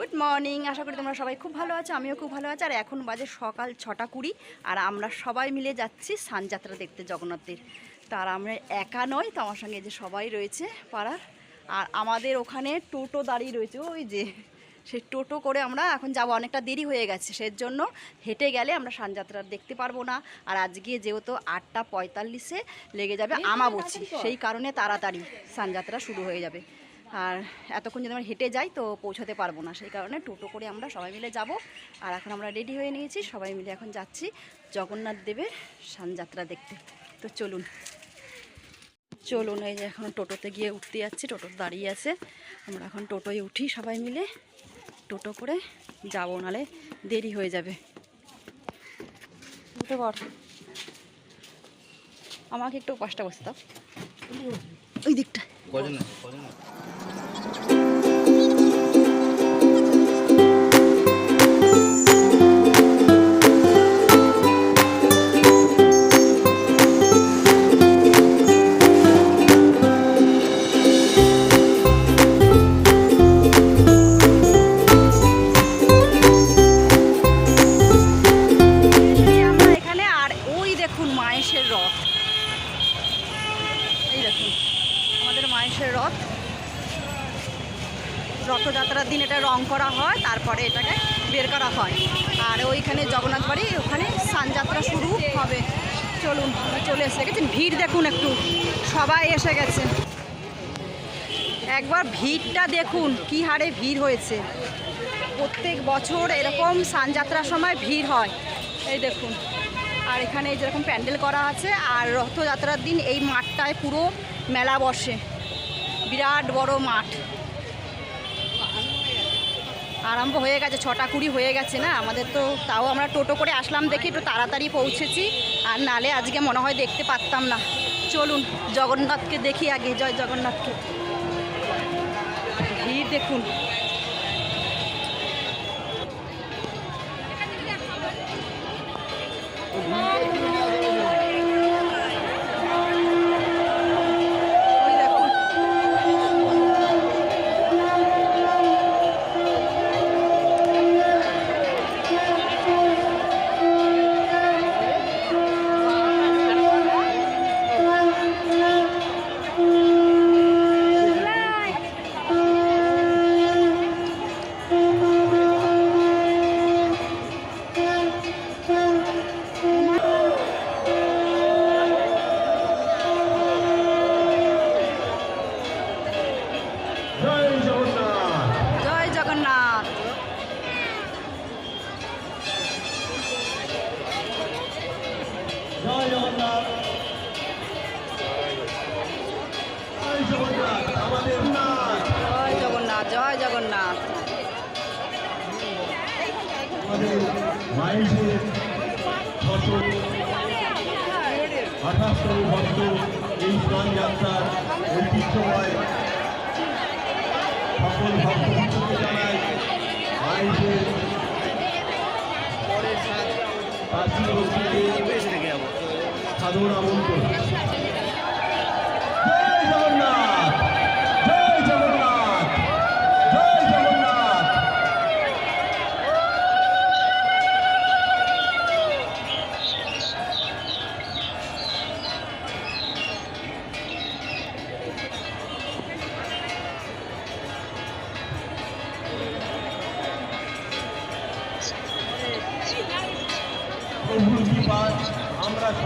Good morning আশা করি তোমরা সবাই খুব ভালো আছো আমিও খুব ভালো আছি। আর এখন বাজে সকাল ছটা কুড়ি আর আমরা সবাই মিলে যাচ্ছি সানযাত্রা দেখতে জগন্নাথের তার আমরা একা নয় তো আমার সঙ্গে যে সবাই রয়েছে পাড়ার। আর আমাদের ওখানে টোটো দাঁড়িয়ে রয়েছে ওই যে সে টোটো করে আমরা এখন যাব অনেকটা দেরি হয়ে গেছে। সেই জন্য হেঁটে গেলে আমরা সানযাত্রা দেখতে পারব না। আর আজকে যেহেতু আটটা পঁয়তাল্লিশে লেগে যাবে আমাবুচি সেই কারণে তাড়াতাড়ি সানযাত্রা শুরু হয়ে যাবে। আর এতক্ষণ যদি আমরা হেঁটে যাই তো পৌঁছাতে পারব না। সেই কারণে টোটো করে আমরা সবাই মিলে যাব। আর এখন আমরা রেডি হয়ে নিয়েছি। সবাই মিলে এখন যাচ্ছি জগন্নাথ দেবের সানযাত্রা দেখতে। তো চলুন। চলুন এই যে এখন টোটোতে গিয়ে উঠতে যাচ্ছি। টোটো দাঁড়িয়ে আছে। আমরা এখন টোটোয় উঠি সবাই মিলে। টোটো করে যাব নালে দেরি হয়ে যাবে। উঠে পর আমাকে একটু পাঁচটা বসতে দাও। ওই দিকটা। চলুন চলে এসে গেছেন ভিড় দেখুন একটু। সবাই এসে গেছে। একবার ভিড়টা দেখুন, কি হারে ভিড় হয়েছে। প্রত্যেক বছর এরকম সানযাত্রার সময় ভিড় হয়। এই দেখুন, আর এখানে যেরকম প্যান্ডেল করা আছে, আর রথযাত্রার দিন এই মাঠটায় পুরো মেলা বসে। বিরাট বড় মাঠ। আরম্ভ হয়ে গেছে, ছটা কুড়ি হয়ে গেছে না? আমাদের তো তাও আমরা টোটো করে আসলাম দেখে একটু তাড়াতাড়ি পৌঁছেছি। আর নালে আজকে মনে হয় দেখতে পারতাম না। চলুন, জগন্নাথকে দেখি আগে, জয় জগন্নাথকে। ভিড় দেখুন। ওই জয় জগন্নাথ জয় জগন্নাথ। জয় জগন্নাথ আমাদের মায়ের ছশো আঠাশতম বর্ষ এই স্নান যাত্রার ঐতিহ্যময় সকল ভক্তবৃন্দকে জানাই মায়ের কাশী সাধন আমন্ত্রণ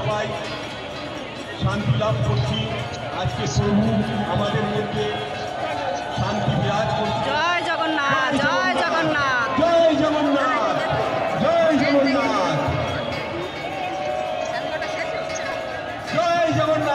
সবাই শান্তি লাভ করছি। আজকে প্রভু আমাদের মধ্যে শান্তি বিরাজ করছে। জয় জগন্নাথ জয় জগন্নাথ। জয় জগন্নাথ। জয় জগন্নাথ। জয় জগন্নাথ।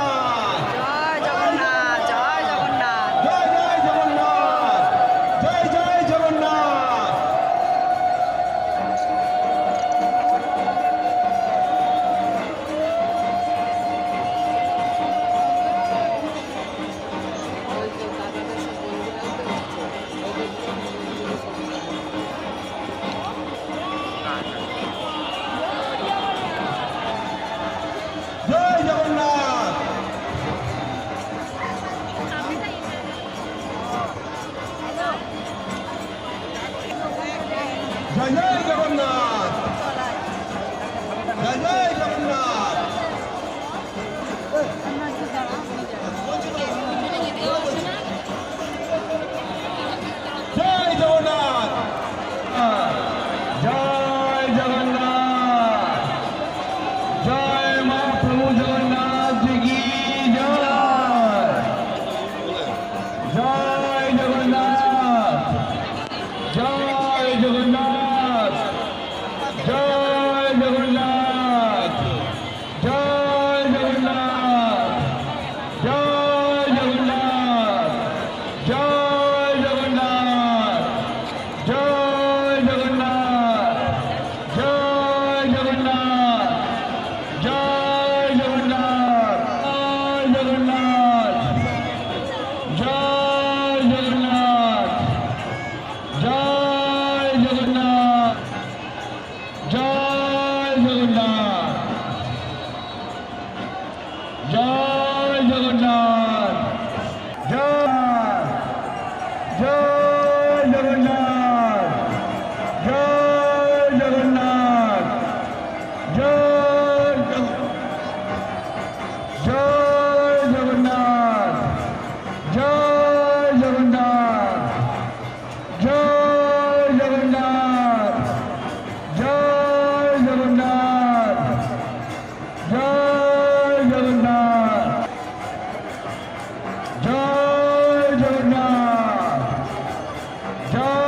Go!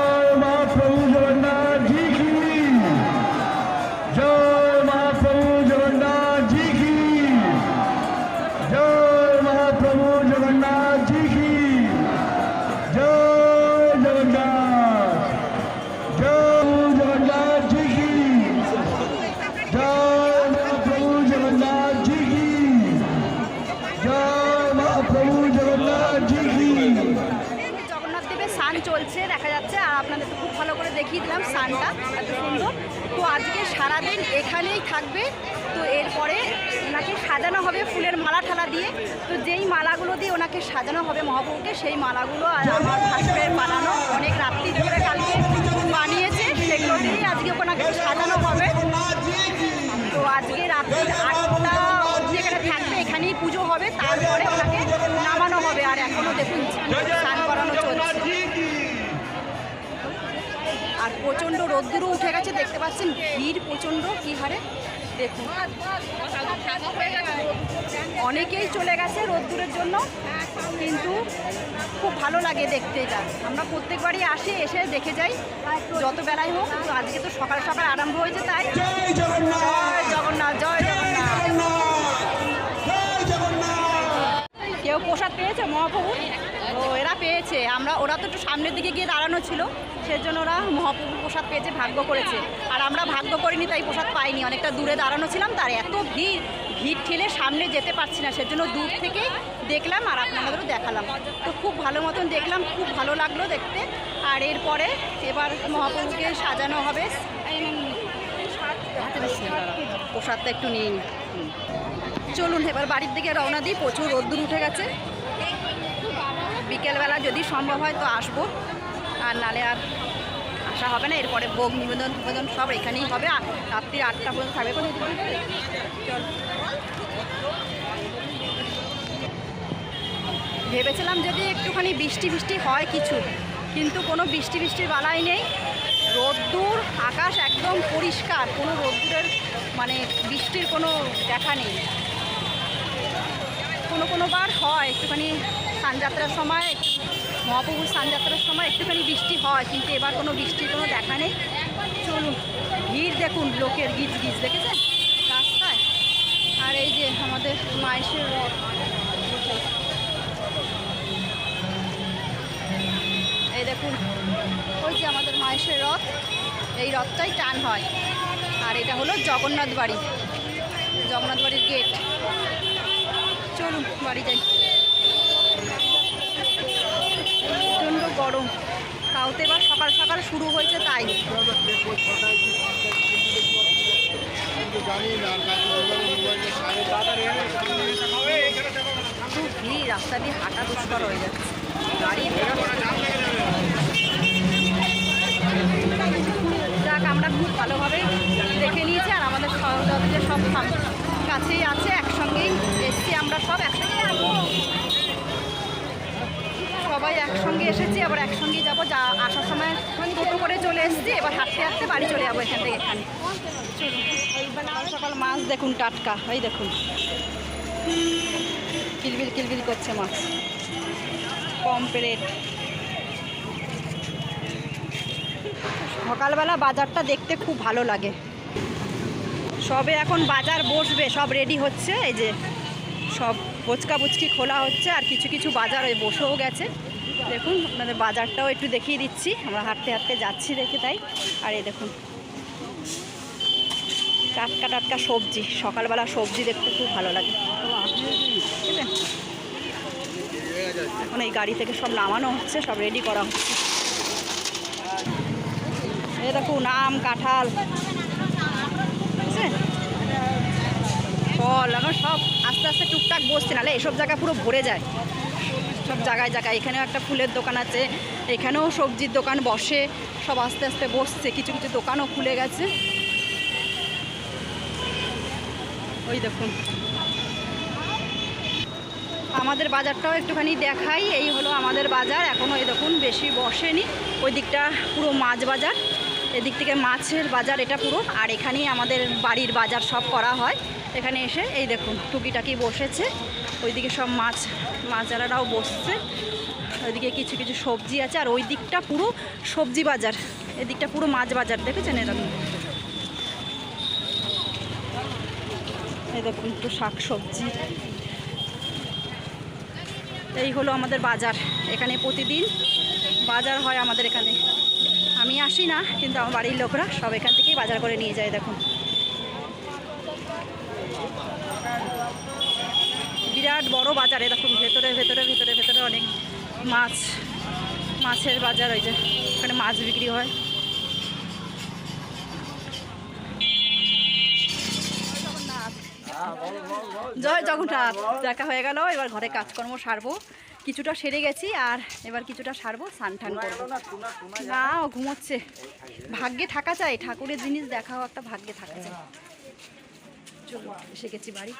স্নান চলছে, দেখা যাচ্ছে। আর আপনাদের তো খুব ভালো করে দেখিয়ে দিলাম স্নানটা, এত সুন্দর। তো আজকে সারাদিন এখানেই থাকবে। তো এরপরে ওনাকে সাজানো হবে ফুলের মালা ঠালা দিয়ে। তো যেই মালাগুলো দিয়ে ওনাকে সাজানো হবে মহাপ্রভুকে, সেই মালাগুলো আর আমার ভাস্করের বানানো। অনেক রাত্রি ধরে কালকে বানিয়েছে, সেগুলো দিয়েই আজকে ওনাকে সাজানো হবে। তো আজকে রাত্রি আটটা এখানে থাকবে, এখানেই পুজো হবে। তারপরে ওনাকে নামানো হবে। আর এখনও দেখুন প্রচণ্ড রোদ্দুরও উঠে গেছে দেখতে পাচ্ছেন ভিড় প্রচণ্ড কী হারে? দেখুন। অনেকেই চলে গেছে রোদ্দুরের জন্য কিন্তু খুব ভালো লাগে দেখতে এটা। আমরা প্রত্যেকবারই আসি এসে দেখে যাই যত বেলায় হোক তো আজকে তো সকাল সকাল আরম্ভ হয়েছে তাই। জয় জগন্নাথ জয় কেউ প্রসাদ পেয়েছে মহাপ্রভু ও এরা পেয়েছে আমরা ওরা তো একটু সামনের দিকে গিয়ে দাঁড়ানো ছিল সেজন্য ওরা মহাপ্রভু প্রসাদ পেয়েছে ভাগ্য করেছে আর আমরা ভাগ্য করিনি তাই প্রসাদ পাইনি অনেকটা দূরে দাঁড়ানো ছিলাম তার এত ভিড় ভিড় ঠেলে সামনে যেতে পারছি না সেজন্য দূর থেকেই দেখলাম আর আপনাদেরও দেখালাম তো খুব ভালো মতন দেখলাম খুব ভালো লাগল দেখতে আর এরপরে এবার মহাপ্রভুকে সাজানো হবে প্রসাদটা একটু নিয়ে নিই। চলুন, এবার বাড়ির দিকে রওনা দিই। প্রচুর রোদ্দুর উঠে গেছে। বিকেলবেলা যদি সম্ভব হয় তো আসব। আর নালে আর আসা হবে না। এরপরে ভোগ, নিবেদন নিবেদন সব এখানেই হবে। আর রাত্রি আটটা পর্যন্ত থাকবে চল। ভেবেছিলাম যদি একটুখানি বৃষ্টি বৃষ্টি হয় কিছু, কিন্তু কোনো বৃষ্টি বৃষ্টির বালাই নেই। রোদ্দুর, আকাশ একদম পরিষ্কার। কোনো রোদ্দুরের মানে বৃষ্টির কোনো দেখা নেই। কোনো কোনো বার হয়, একটুখানি স্নানযাত্রার সময়, একটু মহাপ্রভুর স্নানযাত্রার সময় একটুখানি বৃষ্টি হয়, কিন্তু এবার কোনো বৃষ্টির কোনো দেখা নেই। চলুন, ভিড় দেখুন, লোকের গিজ গিজ, দেখেছেন? রাস্তায়। আর এই যে আমাদের মাইসের রথ। এই দেখুন, ওই যে আমাদের মায়েশের রথ। এই রথটাই টান হয়। আর এটা হলো জগন্নাথ বাড়ি জগন্নাথ বাড়ির গেট চলুন, বাড়ি যাই। প্রচণ্ড গরম। তাওতে এবার সকাল সকাল শুরু হয়েছে তাই। খুব রাস্তা দিয়ে হাঁটা দুষ্কর হয়ে যাচ্ছে। গাড়ি যাক ভালোভাবে দেখে নিয়েছি আর আমাদের সব কাছেই আছে একসঙ্গেই এসছি আমরা সব একসঙ্গে সবাই একসঙ্গে এসেছি, আবার একসঙ্গেই যাব। যা আসার সময় টোটো করে চলে এসেছি, এবার হাঁটতে হাঁটতে বাড়ি চলে যাব এখান থেকে এখানে। সকাল মাছ দেখুন, টাটকা ওই দেখুন। কিলবিল কিলবিল করছে মাছ। পম্পলেট সকালবেলা বাজারটা দেখতে খুব ভালো লাগে। সবে এখন বাজার বসবে, সব রেডি হচ্ছে। এই যে সব ফুচকা বুচকি খোলা হচ্ছে, আর কিছু কিছু বাজার ওই বসেও গেছে। দেখুন, আপনাদের বাজারটাও একটু দেখিয়ে দিচ্ছি। আমরা হাঁটতে হাঁটতে যাচ্ছি দেখে তাই। আর এই দেখুন, টাটকা টাটকা সবজি, সকালবেলা সবজি দেখতে খুব ভালো লাগে। এখন এই গাড়ি থেকে সব নামানো হচ্ছে, সব রেডি করা হচ্ছে। এই দেখুন, আম, কাঁঠাল, ফল এখন সব আস্তে আস্তে টুকটাক বসছে, নাহলে এসব জায়গা পুরো ভরে যায়। সব জায়গায় জায়গায়। এখানেও একটা ফুলের দোকান আছে, এখানেও সবজির দোকান বসে, সব আস্তে আস্তে বসছে, কিছু কিছু দোকানও খুলে গেছে। ওই দেখুন। আমাদের বাজারটাও একটুখানি দেখাই, এই হলো আমাদের বাজার এখনও এই দেখুন বেশি বসেনি। ওই দিকটা পুরো মাছ বাজার, এদিক থেকে মাছের বাজার এটা পুরো, আর এখানেই আমাদের বাড়ির বাজার সব করা হয়। এখানে এসে এই দেখুন টুকিটাকি বসেছে। ওইদিকে সব মাছ, মাছারারাও বসছে। ওইদিকে কিছু কিছু সবজি আছে। আর ওই দিকটা পুরো সবজি বাজার। এদিকটা পুরো মাছ বাজার, দেখেছেন এরকম দেখুন একটু শাক সবজি এই হলো আমাদের বাজার। এখানে প্রতিদিন বাজার হয় আমাদের এখানে। আমি আসি না, কিন্তু আমার বাড়ির লোকরা সব এখান থেকেই বাজার করে নিয়ে যায়, দেখুন। বিরাট বড় বাজার এরকম ভেতরে ভেতরে ভেতরে ভেতরে অনেক মাছ, মাছের বাজার ওই যে, ওখানে মাছ বিক্রি হয়। জয় জগন্নাথ, দেখা হয়ে গেল, এবার ঘরে কাজকর্ম সারবো। কিছুটা সেরে গেছি, আর এবার কিছুটা সারবো স্নান টান করব। না ও ঘুমোচ্ছে। ভাগ্যে থাকা চাই ঠাকুরের জিনিস দেখাও, একটা ভাগ্যে থাকা চাই চলো এসে গেছি বাড়ি।